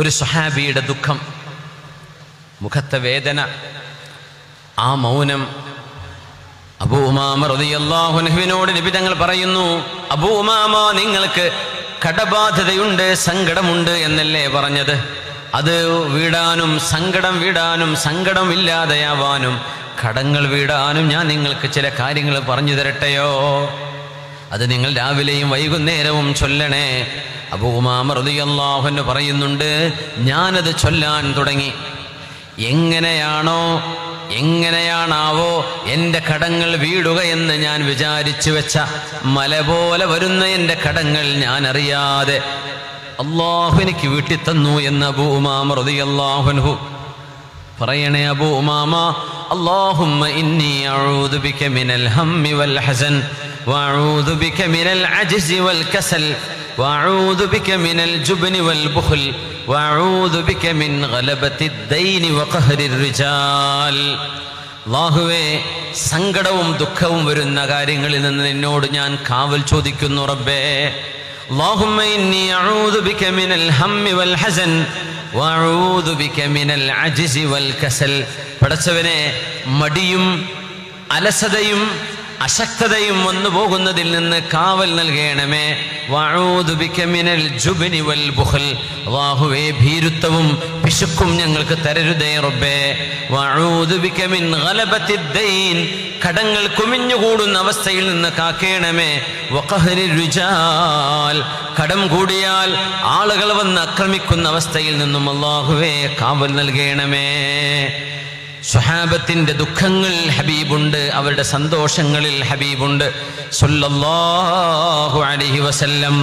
ഒരു സുഹാബിയുടെ ദുഃഖം മുഖത്തെ വേദന ആ മൗനം. അബൂ ഉമാമ റളിയല്ലാഹുവിനോട് നബി തങ്ങൾ പറയുന്നു അബൂ ഉമാമ നിങ്ങൾക്ക് കടബാധ്യതയുണ്ട് സങ്കടമുണ്ട് എന്നല്ലേ പറഞ്ഞത്? അത് വീടാനും സങ്കടം വീടാനും സങ്കടം ഇല്ലാതെയാവാനും കടങ്ങൾ വീടാനും ഞാൻ നിങ്ങൾക്ക് ചില കാര്യങ്ങൾ പറഞ്ഞു തരട്ടെയോ? അത് നിങ്ങൾ രാവിലെയും വൈകുന്നേരവും ചൊല്ലണേ. അബൂമാമൃതിയല്ലാഹുന്ന് പറയുന്നുണ്ട് ഞാനത് ചൊല്ലാൻ തുടങ്ങി. എങ്ങനെയാണോ എങ്ങനെയാണാവോ എന്റെ കടങ്ങൾ വീടുക എന്ന് ഞാൻ വിചാരിച്ചു വെച്ച മല പോലെ വരുന്ന എന്റെ കടങ്ങൾ ഞാൻ അറിയാതെ അള്ളാഹു എനിക്ക് വീട്ടി തന്നു എന്ന് അബൂ പറയണേ അബൂ ഉമാമ അള്ളാഹുമ്മ ഇന്നി അഴൂദുബിക്ക മിനൽ ഹമ്മി വൽ ഹസൻ. وأعوذ بك من العجز والكسل وأعوذ بك من الجبن والبخل وأعوذ بك من غلبة الدين وقهر الرجال അള്ളാഹുവേ സങ്കടവും ദുഃഖവും വരുന്ന കാര്യങ്ങളിൽ നിന്ന് നിന്നോട് ഞാൻ കാവൽ ചോദിക്കുന്നു റബ്ബേ اللهم إني أعوذ بك من الهم والحزن وأعوذ بك من العجز والكسل പടച്ചവനെ മടിയും അലസതയും അശക്തതയും വന്നു പോകുന്നതിൽ നിന്ന് കാവൽ നൽകണമേ. വൽ ബുഹൽ അല്ലാഹുവേ ഭീരുത്വവും പിശുക്കും ഞങ്ങൾക്ക് തരരുതേ റബ്ബേ. വഅഊദു ബിക മിൻ ഗലബത്തിദ് ദൈൻ കടങ്ങൾ കുമിഞ്ഞുകൂടുന്ന അവസ്ഥയിൽ നിന്ന് കാക്കേണമേ. വഖഹരി രുജാൽ. കടം കൂടിയാൽ ആളുകൾ വന്ന് ആക്രമിക്കുന്ന അവസ്ഥയിൽ നിന്നും അള്ളാഹുവേ കാവൽ നൽകണമേ. സ്വഹാബത്തിന്റെ ദുഃഖങ്ങൾ ഹബീബുണ്ട് അവരുടെ സന്തോഷങ്ങളിൽ ഹബീബുണ്ട്. സല്ലല്ലാഹു അലൈഹി വസല്ലം